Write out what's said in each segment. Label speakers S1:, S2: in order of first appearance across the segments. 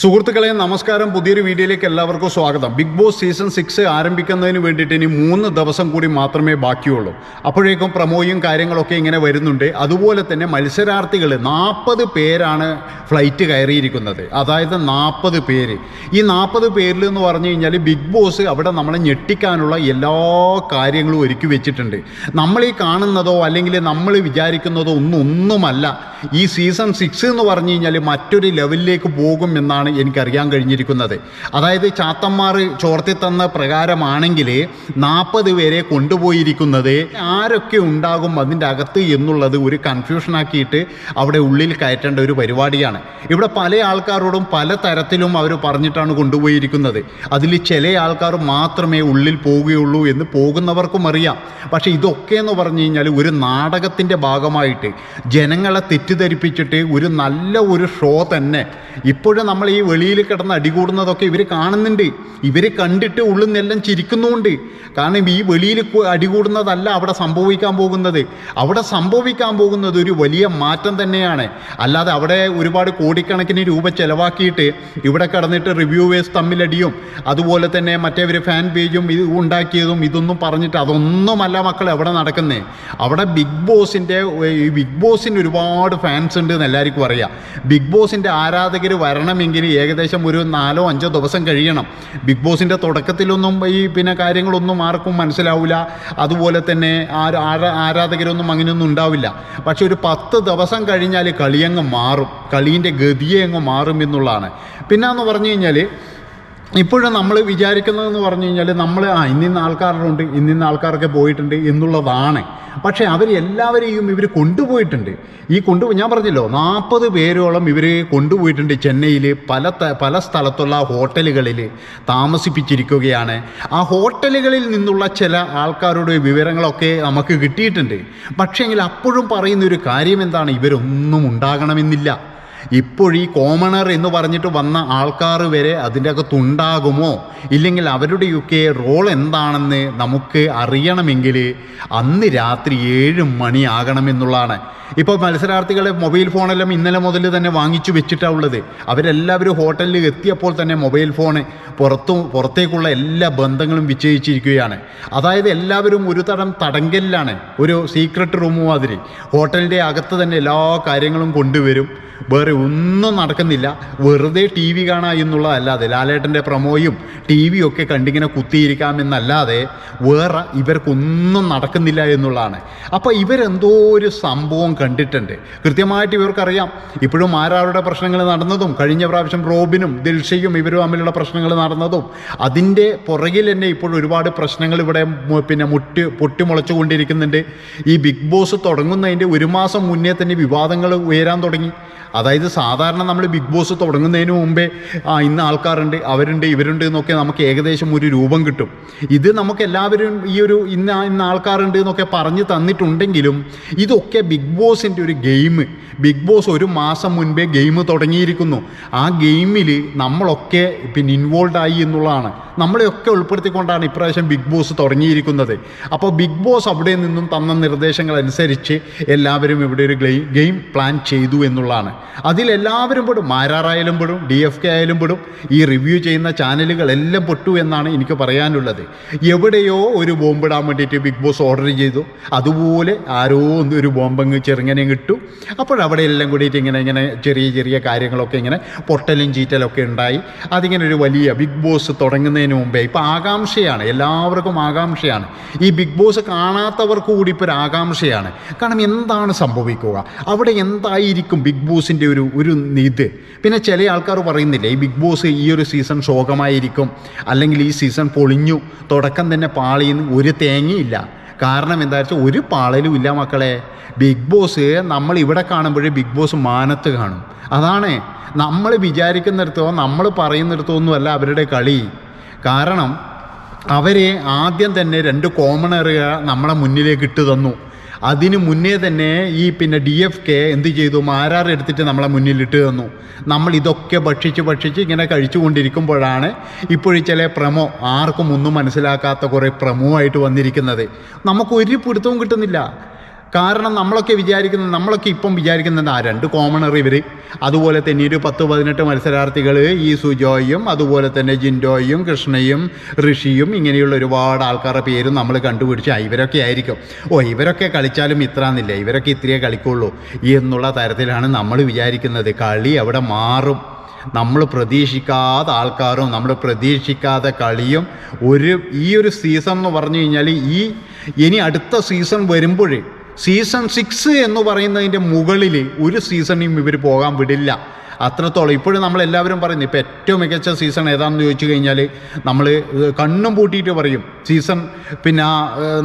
S1: സുഹൃത്തുക്കളെ നമസ്കാരം. പുതിയൊരു വീഡിയോയിലേക്ക് എല്ലാവർക്കും സ്വാഗതം. ബിഗ് ബോസ് സീസൺ സിക്സ് ആരംഭിക്കുന്നതിന് വേണ്ടിയിട്ട് ഇനി മൂന്ന് ദിവസം കൂടി മാത്രമേ ബാക്കിയുള്ളൂ. അപ്പോഴേക്കും പ്രമോയും കാര്യങ്ങളൊക്കെ ഇങ്ങനെ വരുന്നുണ്ട്. അതുപോലെ തന്നെ മത്സരാർത്ഥികൾ നാൽപ്പത് പേരാണ് ഫ്ലൈറ്റ് കയറിയിരിക്കുന്നത്. അതായത് നാൽപ്പത് പേര്. ഈ നാൽപ്പത് പേരിൽ എന്ന് പറഞ്ഞു കഴിഞ്ഞാൽ ബിഗ് ബോസ് അവിടെ നമ്മളെ ഞെട്ടിക്കാനുള്ള എല്ലാ കാര്യങ്ങളും ഒരുക്കി വെച്ചിട്ടുണ്ട്. നമ്മൾ ഈ കാണുന്നതോ അല്ലെങ്കിൽ നമ്മൾ വിചാരിക്കുന്നതോ ഒന്നും ഒന്നുമല്ല. ഈ സീസൺ സിക്സ് എന്ന് പറഞ്ഞു കഴിഞ്ഞാൽ മറ്റൊരു ലെവലിലേക്ക് പോകും എന്നാണ് എനിക്കറിയാൻ കഴിഞ്ഞിരിക്കുന്നത്. അതായത് ചാത്തന്മാർ ചോർത്തി തന്ന പ്രകാരമാണെങ്കിൽ നാൽപ്പത് പേരെ കൊണ്ടുപോയിരിക്കുന്നത് ആരൊക്കെ ഉണ്ടാകും അതിന്റെ അകത്ത് എന്നുള്ളത് ഒരു കൺഫ്യൂഷനാക്കിയിട്ട് അവിടെ ഉള്ളിൽ കയറ്റേണ്ട ഒരു പരിപാടിയാണ്. ഇവിടെ പല ആൾക്കാരോടും പല തരത്തിലും അവർ പറഞ്ഞിട്ടാണ് കൊണ്ടുപോയിരിക്കുന്നത്. അതിൽ ചില ആൾക്കാർ മാത്രമേ ഉള്ളിൽ പോവുകയുള്ളൂ എന്ന് പോകുന്നവർക്കും അറിയാം. പക്ഷേ ഇതൊക്കെ എന്ന് പറഞ്ഞു കഴിഞ്ഞാൽ ഒരു നാടകത്തിന്റെ ഭാഗമായിട്ട് ജനങ്ങളെ തെറ്റിദ്ധരിപ്പിച്ചിട്ട് ഒരു നല്ല ഒരു ഷോ തന്നെ. ഇപ്പോഴും നമ്മൾ ഈ വെളിയിൽ കിടന്ന് അടികൂടുന്നതൊക്കെ ഇവർ കാണുന്നുണ്ട്. ഇവർ കണ്ടിട്ട് ഉള്ളിൽ നിന്നെല്ലാം ചിരിക്കുന്നുമുണ്ട്. കാരണം ഈ വെളിയിൽ അടി അടികൂടുന്നതല്ല അവിടെ സംഭവിക്കാൻ പോകുന്നത്. അവിടെ സംഭവിക്കാൻ പോകുന്നത് ഒരു വലിയ മാറ്റം തന്നെയാണ്. അല്ലാതെ അവിടെ ഒരുപാട് കോടിക്കണക്കിന് രൂപ ചിലവാക്കിയിട്ട് ഇവിടെ കിടന്നിട്ട് റിവ്യൂവേഴ്സ് തമ്മിലടിയും അതുപോലെ തന്നെ മറ്റേവർ ഫാൻ പേജും ഇത് ഉണ്ടാക്കിയതും ഇതൊന്നും പറഞ്ഞിട്ട് അതൊന്നുമല്ല മക്കൾ എവിടെ നടക്കുന്നത് അവിടെ ബിഗ് ബോസിന്റെ ഈ ബിഗ് ബോസിന് ഒരുപാട് ഫാൻസ് ഉണ്ട് എന്ന് എല്ലാവർക്കും അറിയാം. ബിഗ് ബോസിന്റെ ആരാധകർ വരണമെങ്കിൽ ഏകദേശം ഒരു നാലോ അഞ്ചോ ദിവസം കഴിയണം. ബിഗ് ബോസിന്റെ തുടക്കത്തിലൊന്നും ഈ പിന്നെ കാര്യങ്ങളൊന്നും ആർക്കും മനസ്സിലാവില്ല അതുപോലെ തന്നെ ആര- ആര- ആരാധകരൊന്നും അങ്ങനെയൊന്നും ഉണ്ടാവില്ല. പക്ഷെ ഒരു പത്ത് ദിവസം കഴിഞ്ഞാൽ കളിയങ്ങ് മാറും. കളീന്റെ ഗതിയെ അങ്ങ് മാറും എന്നുള്ളതാണ്. പിന്നെ എന്ന് പറഞ്ഞു കഴിഞ്ഞാൽ ഇപ്പോഴും നമ്മൾ വിചാരിക്കുന്നതെന്ന് പറഞ്ഞു കഴിഞ്ഞാൽ നമ്മൾ ആ ഇന്നിന്ന ആൾക്കാരുണ്ട് ഇന്നിന്ന ആൾക്കാരൊക്കെ പോയിട്ടുണ്ട് എന്നുള്ളതാണ്. പക്ഷേ അവർ എല്ലാവരെയും ഇവർ കൊണ്ടുപോയിട്ടുണ്ട്. ഈ കൊണ്ടു ഞാൻ പറഞ്ഞല്ലോ നാൽപ്പത് പേരോളം ഇവർ കൊണ്ടുപോയിട്ടുണ്ട് ചെന്നൈയിൽ പല പല സ്ഥലത്തുള്ള ഹോട്ടലുകളിൽ താമസിപ്പിച്ചിരിക്കുകയാണ്. ആ ഹോട്ടലുകളിൽ നിന്നുള്ള ചില ആൾക്കാരുടെ വിവരങ്ങളൊക്കെ നമുക്ക് കിട്ടിയിട്ടുണ്ട്. പക്ഷേങ്കിൽ അപ്പോഴും പറയുന്ന ഒരു കാര്യം എന്താണ്? ഇവരൊന്നും ഉണ്ടാകണമെന്നില്ല. ഇപ്പോഴീ കോമണർ എന്ന് പറഞ്ഞിട്ട് വന്ന ആൾക്കാർ വരെ അതിന്റെ അകത്തുണ്ടാകുമോ ഇല്ലെങ്കിൽ അവരുടെയൊക്കെ റോൾ എന്താണെന്ന് നമുക്ക് അറിയണമെങ്കിൽ അന്ന് രാത്രി ഏഴ് മണിയാകണമെന്നുള്ളതാണ് ഇപ്പോൾ മത്സരാർത്ഥികളെ മൊബൈൽ ഫോണെല്ലാം ഇന്നലെ മുതൽ തന്നെ വാങ്ങിച്ചു വെച്ചിട്ടാണ് ഉള്ളത്. അവരെല്ലാവരും ഹോട്ടലിൽ എത്തിയപ്പോൾ തന്നെ മൊബൈൽ ഫോൺ പുറത്തു പുറത്തേക്കുള്ള എല്ലാ ബന്ധങ്ങളും വിച്ഛേദിച്ചിരിക്കുകയാണ്. അതായത് എല്ലാവരും ഒരു തരം തടങ്കലിലാണ് ഒരു സീക്രട്ട് റൂം മാതിരി. ഹോട്ടലിന്റെ അകത്ത് തന്നെ എല്ലാ കാര്യങ്ങളും കൊണ്ടുവരും. വേറെ ഒന്നും നടക്കുന്നില്ല. വെറുതെ ടി വി കാണാ എന്നുള്ളതല്ലാതെ ലാലേട്ടന്റെ പ്രമോയും ടി വിയും ഒക്കെ കണ്ടിങ്ങനെ കുത്തിയിരിക്കാമെന്നല്ലാതെ വേറെ ഇവർക്കൊന്നും നടക്കുന്നില്ല എന്നുള്ളതാണ്. അപ്പോൾ ഇവരെന്തോ ഒരു സംഭവം കണ്ടിട്ടുണ്ട്. കൃത്യമായിട്ട് ഇവർക്കറിയാം. ഇപ്പോഴും ആരാരുടെ പ്രശ്നങ്ങൾ നടന്നതും കഴിഞ്ഞ പ്രാവശ്യം റോബിനും ദിൽഷയും ഇവരും തമ്മിലുള്ള പ്രശ്നങ്ങൾ നടന്നതും അതിന്റെ പുറകിൽ തന്നെ ഇപ്പോൾ ഒരുപാട് പ്രശ്നങ്ങൾ ഇവിടെ പിന്നെ മുട്ടി പൊട്ടിമുളച്ചുകൊണ്ടിരിക്കുന്നുണ്ട്. ഈ ബിഗ് ബോസ് തുടങ്ങുന്നതിന്റെ ഒരു മാസം മുന്നേ തന്നെ വിവാദങ്ങൾ ഉയരാൻ തുടങ്ങി. അതായത് സാധാരണ നമ്മൾ ബിഗ് ബോസ് തുടങ്ങുന്നതിന് മുമ്പേ ആ ഇന്ന ആൾക്കാരുണ്ട് അവരുണ്ട് ഇവരുണ്ട് എന്നൊക്കെ നമുക്ക് ഏകദേശം ഒരു രൂപം കിട്ടും. ഇത് നമുക്ക് എല്ലാവരും ഈ ഒരു ഇന്ന ഇന്ന ആൾക്കാരുണ്ട് എന്നൊക്കെ പറഞ്ഞു തന്നിട്ടുണ്ടെങ്കിലും ഇതൊക്കെ ബിഗ് ബോസിന്റെ ഒരു ഗെയിം. ബിഗ് ബോസ് ഒരു മാസം മുൻപേ ഗെയിം തുടങ്ങിയിരിക്കുന്നു. ആ ഗെയിമിൽ നമ്മളൊക്കെ പിന്നെ ഇൻവോൾവ് ആയി എന്നുള്ളതാണ്. നമ്മളെയൊക്കെ ഉൾപ്പെടുത്തിക്കൊണ്ടാണ് ഇപ്രാവശ്യം ബിഗ് ബോസ് തുടങ്ങിയിരിക്കുന്നത്. അപ്പോൾ ബിഗ് ബോസ് അവിടെ നിന്നും തന്ന നിർദ്ദേശങ്ങൾ അനുസരിച്ച് എല്ലാവരും ഇവിടെ ഒരു ഗെയിം പ്ലാൻ ചെയ്തു എന്നുള്ളതാണ്. അതിലെല്ലാവരും പെടും. മാരാറായാലും പെടും ഡി എഫ് കെ ആയാലും പെടും. ഈ റിവ്യൂ ചെയ്യുന്ന ചാനലുകളെല്ലാം പൊട്ടു എന്നാണ് എനിക്ക് പറയാനുള്ളത്. എവിടെയോ ഒരു ബോംബിടാൻ വേണ്ടിയിട്ട് ബിഗ് ബോസ് ഓർഡർ ചെയ്തു. അതുപോലെ ആരോ ഒന്ന് ഒരു ബോംബങ്ങ് ചെറുങ്ങനെ കിട്ടും അപ്പോഴവിടെ എല്ലാം കൂടിയിട്ട് ഇങ്ങനെ ഇങ്ങനെ ചെറിയ ചെറിയ കാര്യങ്ങളൊക്കെ ഇങ്ങനെ പൊട്ടലും ചീറ്റലൊക്കെ ഉണ്ടായി. അതിങ്ങനെ ഒരു വലിയ ബിഗ് ബോസ് തുടങ്ങുന്നതിന് മുമ്പേ ഇപ്പോൾ ആകാംക്ഷയാണ് എല്ലാവർക്കും ആകാംക്ഷയാണ്. ഈ ബിഗ് ബോസ് കാണാത്തവർക്ക് കൂടി ഇപ്പോൾ ഒരു ആകാംക്ഷയാണ്. കാരണം എന്താണ് സംഭവിക്കുക? അവിടെ എന്തായിരിക്കും ബിഗ് ബോസിന്റെ ഒരു ഒരു ഇത്. പിന്നെ ചില ആൾക്കാർ പറയുന്നില്ലേ ഈ ബിഗ് ബോസ് ഈ ഒരു സീസൺ ശോകമായിരിക്കും. അല്ലെങ്കിൽ ഈ സീസൺ പൊളിഞ്ഞു തുടക്കം തന്നെ പാളിയെന്ന് ഒരു തേങ്ങയില്ല. കാരണം എന്താ വെച്ചാൽ ഒരു പാളലും ഇല്ല മക്കളെ. ബിഗ് ബോസ് നമ്മൾ ഇവിടെ കാണുമ്പോഴേ ബിഗ് ബോസ് മാനത്ത് കാണും. അതാണ് നമ്മൾ വിചാരിക്കുന്നിടത്തോ നമ്മൾ പറയുന്നിടത്തോ ഒന്നുമല്ല അവരുടെ കളി. കാരണം അവരെ ആദ്യം തന്നെ രണ്ട് കോമണറുകൾ നമ്മളെ മുന്നിലേക്ക് ഇട്ട് തന്നു. അതിന് മുന്നേ തന്നെ ഈ പിന്നെ ഡി എഫ് കെ എന്ത് ചെയ്തു? മാരാർ എടുത്തിട്ട് നമ്മളെ മുന്നിലിട്ട് തന്നു. നമ്മൾ ഇതൊക്കെ ഭക്ഷിച്ച് ഭക്ഷിച്ച് ഇങ്ങനെ കഴിച്ചുകൊണ്ടിരിക്കുമ്പോഴാണ് ഇപ്പോഴും ചില പ്രമോ ആർക്കും ഒന്നും മനസ്സിലാക്കാത്ത കുറേ പ്രമോ ആയിട്ട് വന്നിരിക്കുന്നത്. നമുക്ക് ഒരു പിടുത്തവും കിട്ടുന്നില്ല. കാരണം നമ്മളൊക്കെ വിചാരിക്കുന്നത് നമ്മളൊക്കെ ഇപ്പം വിചാരിക്കുന്നത് ആ രണ്ട് കോമണർ ഇവർ അതുപോലെ തന്നെ ഒരു പത്ത് പതിനെട്ട് മത്സരാർത്ഥികൾ ഈ സുജോയും അതുപോലെ തന്നെ ജിൻഡോയും കൃഷ്ണയും ഋഷിയും ഇങ്ങനെയുള്ള ഒരുപാട് ആൾക്കാരുടെ പേരും നമ്മൾ കണ്ടുപിടിച്ച് ഇവരൊക്കെ ആയിരിക്കും. ഓ ഇവരൊക്കെ കളിച്ചാലും ഇത്രാന്നില്ല ഇവരൊക്കെ ഇത്രയേ കളിക്കുള്ളൂ എന്നുള്ള തരത്തിലാണ് നമ്മൾ വിചാരിക്കുന്നത്. കളി അവിടെ മാറും. നമ്മൾ പ്രതീക്ഷിക്കാത്ത ആൾക്കാരും നമ്മൾ പ്രതീക്ഷിക്കാത്ത കളിയും ഒരു ഈ ഒരു സീസൺ എന്ന് പറഞ്ഞു കഴിഞ്ഞാൽ ഈ ഇനി അടുത്ത സീസൺ വരുമ്പോഴേ സീസൺ സിക്സ് എന്ന് പറയുന്നതിന്റെ മുകളിൽ ഒരു സീസണിലും ഇവർ പോകാൻ വിടില്ല. അത്രത്തോളം. ഇപ്പോഴും നമ്മൾ എല്ലാവരും പറയുന്നു ഇപ്പോൾ ഏറ്റവും മികച്ച സീസൺ ഏതാണെന്ന് ചോദിച്ചു കഴിഞ്ഞാൽ നമ്മൾ കണ്ണും പൂട്ടിയിട്ട് പറയും സീസൺ പിന്നെ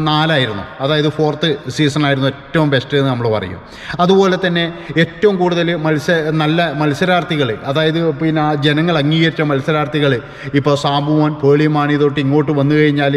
S1: നാലായിരുന്നു. അതായത് ഫോർത്ത് സീസൺ ആയിരുന്നു ഏറ്റവും ബെസ്റ്റ് എന്ന് നമ്മൾ പറയും. അതുപോലെ തന്നെ ഏറ്റവും കൂടുതൽ മത്സര നല്ല മത്സരാർത്ഥികൾ അതായത് പിന്നെ ജനങ്ങൾ അംഗീകരിച്ച മത്സരാർത്ഥികൾ ഇപ്പോൾ സാബുമോൻ പേളിമാണി തൊട്ട് ഇങ്ങോട്ട് വന്നു കഴിഞ്ഞാൽ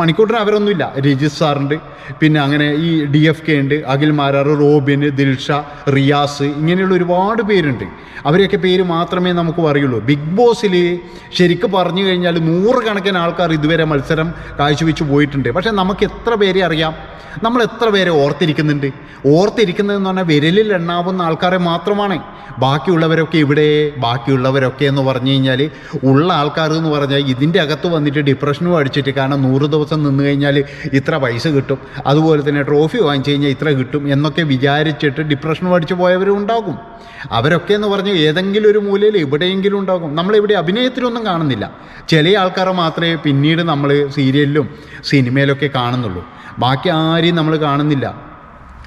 S1: മണിക്കൂട്ടിന് അവരൊന്നുമില്ല. രജിത് സാറുണ്ട് പിന്നെ അങ്ങനെ ഈ ഡി എഫ് കെ ഉണ്ട് അഖിൽ മാരാർ റോബിൻ ദിൽഷ റിയാസ് ഇങ്ങനെയുള്ള ഒരുപാട് പേരുണ്ട്. അവരെയൊക്കെ പേര് മാത്രമേ നമുക്ക് അറിയുള്ളൂ. ബിഗ് ബോസിൽ ശരിക്കും പറഞ്ഞു കഴിഞ്ഞാൽ നൂറുകണക്കിന് ആൾക്കാർ ഇതുവരെ മത്സരം കാഴ്ചവെച്ച് പോയിട്ടുണ്ട്. പക്ഷേ നമുക്ക് എത്ര പേരെ അറിയാം? നമ്മൾ എത്ര പേരെ ഓർത്തിരിക്കുന്നുണ്ട്? ഓർത്തിരിക്കുന്നതെന്ന് പറഞ്ഞാൽ വിരലിൽ എണ്ണാവുന്ന ആൾക്കാരെ മാത്രമാണ്. ബാക്കിയുള്ളവരൊക്കെ ഇവിടെ ബാക്കിയുള്ളവരൊക്കെ എന്ന് പറഞ്ഞു കഴിഞ്ഞാൽ ഉള്ള ആൾക്കാർ എന്ന് പറഞ്ഞാൽ ഇതിന്റെ അകത്ത് വന്നിട്ട് ഡിപ്രഷനും അടിച്ചിട്ട് കാരണം നൂറ് ദിവസം നിന്ന് കഴിഞ്ഞാൽ ഇത്ര പൈസ കിട്ടും. അതുപോലെ തന്നെ ട്രോഫി വാങ്ങിച്ചു കഴിഞ്ഞാൽ ഇത്ര കിട്ടും എന്നൊക്കെ വിചാരിച്ചിട്ട് ഡിപ്രഷനും അടിച്ചു പോയവരും ഉണ്ടാകും. അവരൊക്കെ എന്ന് പറഞ്ഞാൽ ഏതെങ്കിലും ഒരു മൂലയിൽ എവിടെയെങ്കിലും ഉണ്ടാകും. നമ്മളിവിടെ അഭിനയത്തിലൊന്നും കാണുന്നില്ല. ചില ആൾക്കാരെ മാത്രമേ പിന്നീട് നമ്മൾ സീരിയലിലും സിനിമയിലൊക്കെ കാണുന്നുള്ളൂ. ബാക്കി ആരെയും നമ്മൾ കാണുന്നില്ല.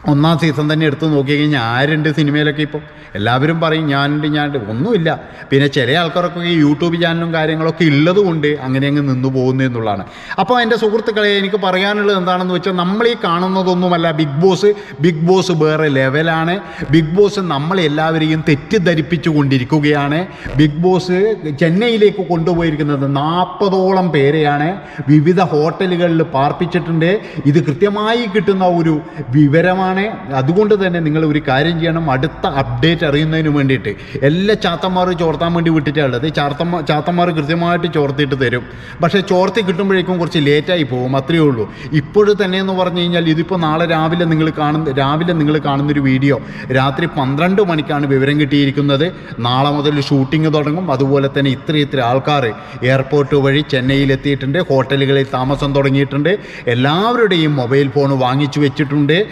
S1: ഒന്നാം സീസൺ തന്നെ എടുത്തു നോക്കി കഴിഞ്ഞാൽ ആരുണ്ട് സിനിമയിലൊക്കെ ഇപ്പോൾ എല്ലാവരും പറയും ഞാനുണ്ട് ഞാനുണ്ട്. ഒന്നുമില്ല. പിന്നെ ചില ആൾക്കാരൊക്കെ ഈ യൂട്യൂബ് ചാനലും കാര്യങ്ങളൊക്കെ ഉള്ളതുകൊണ്ട് അങ്ങനെ അങ്ങ് നിന്നു പോകുന്നു എന്നുള്ളതാണ്. അപ്പോൾ എന്റെ സുഹൃത്തുക്കളെ എനിക്ക് പറയാനുള്ളത് എന്താണെന്ന് വെച്ചാൽ നമ്മൾ ഈ കാണുന്നതൊന്നുമല്ല. ബിഗ് ബോസ് ബിഗ് ബോസ് വേറെ ലെവലാണ്. ബിഗ് ബോസ് നമ്മളെല്ലാവരെയും തെറ്റിദ്ധരിപ്പിച്ചു കൊണ്ടിരിക്കുകയാണ്. ബിഗ് ബോസ് ചെന്നൈയിലേക്ക് കൊണ്ടുപോയിരിക്കുന്നത് നാൽപ്പതോളം പേരെയാണ്. വിവിധ ഹോട്ടലുകളിൽ പാർപ്പിച്ചിട്ടുണ്ട്. ഇത് കൃത്യമായി കിട്ടുന്ന ഒരു വിവരമാണ് അതുകൊണ്ട് തന്നെ നിങ്ങൾ ഒരു കാര്യം ചെയ്യണം. അടുത്ത അപ്ഡേറ്റ് അറിയുന്നതിന് വേണ്ടിയിട്ട്. എല്ലാ ചാത്തന്മാർ ചോർത്താൻ വേണ്ടി വിട്ടിട്ടുള്ളത് ചാർത്തമ്മ ചാത്തന്മാർ കൃത്യമായിട്ട് ചോർത്തിയിട്ട് തരും. പക്ഷേ ചോർത്തി കിട്ടുമ്പോഴേക്കും കുറച്ച് ലേറ്റായി പോകും. അത്രയേ ഉള്ളൂ. ഇപ്പോഴും തന്നെ എന്ന് പറഞ്ഞു കഴിഞ്ഞാൽ ഇതിപ്പോൾ നാളെ രാവിലെ നിങ്ങൾ കാണുന്ന രാവിലെ നിങ്ങൾ കാണുന്നൊരു വീഡിയോ രാത്രി പന്ത്രണ്ട് മണിക്കാണ് വിവരം കിട്ടിയിരിക്കുന്നത്. നാളെ മുതൽ ഷൂട്ടിംഗ് തുടങ്ങും. അതുപോലെ തന്നെ ഇത്ര ഇത്ര ആൾക്കാർ എയർപോർട്ട് വഴി ചെന്നൈയിലെത്തിയിട്ടുണ്ട്. ഹോട്ടലുകളിൽ താമസം തുടങ്ങിയിട്ടുണ്ട്. എല്ലാവരുടെയും മൊബൈൽ ഫോൺ വാങ്ങിച്ചു വെച്ചിട്ടുണ്ട്.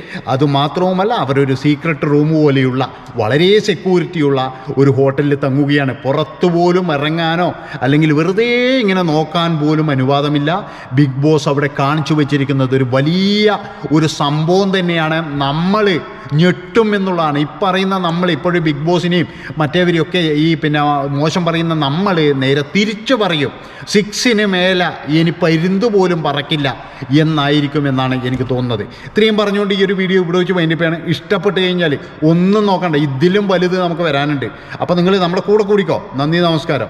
S1: അതുമാത്രവുമല്ല അവരൊരു സീക്രട്ട് റൂം പോലെയുള്ള വളരെ സെക്യൂരിറ്റിയുള്ള ഒരു ഹോട്ടലിൽ തങ്ങുകയാണ്. പുറത്തു പോലും ഇറങ്ങാനോ അല്ലെങ്കിൽ വെറുതെ ഇങ്ങനെ നോക്കാൻ പോലും അനുവാദമില്ല. ബിഗ് ബോസ് അവിടെ കാണിച്ചു വെച്ചിരിക്കുന്നത് ഒരു വലിയ ഒരു സംഭവം തന്നെയാണ്. നമ്മൾ ഞെട്ടും എന്നുള്ളതാണ്. ഈ പറയുന്ന നമ്മൾ ഇപ്പോഴും ബിഗ് ബോസിനെയും മറ്റേവരെയൊക്കെ ഈ പിന്നെ മോശം പറയുന്ന നമ്മൾ നേരെ തിരിച്ചു പറയും. സിക്സിന് മേലെ ഇനി പരിന്തു പോലും പറക്കില്ല എന്നായിരിക്കും എന്നാണ് എനിക്ക് തോന്നുന്നത്. ഇത്രയും പറഞ്ഞുകൊണ്ട് ഈ ഒരു വീഡിയോ ഇവിടെ വെച്ച് വൈൻഡിപ്പാണ് ഇഷ്ടപ്പെട്ട് കഴിഞ്ഞാൽ ഒന്നും നോക്കണ്ട. ഇതിലും വലുത് നമുക്ക് വരാനുണ്ട്. അപ്പോൾ നിങ്ങൾ നമ്മുടെ കൂടെ കൂടിക്കോ. നന്ദി നമസ്കാരം.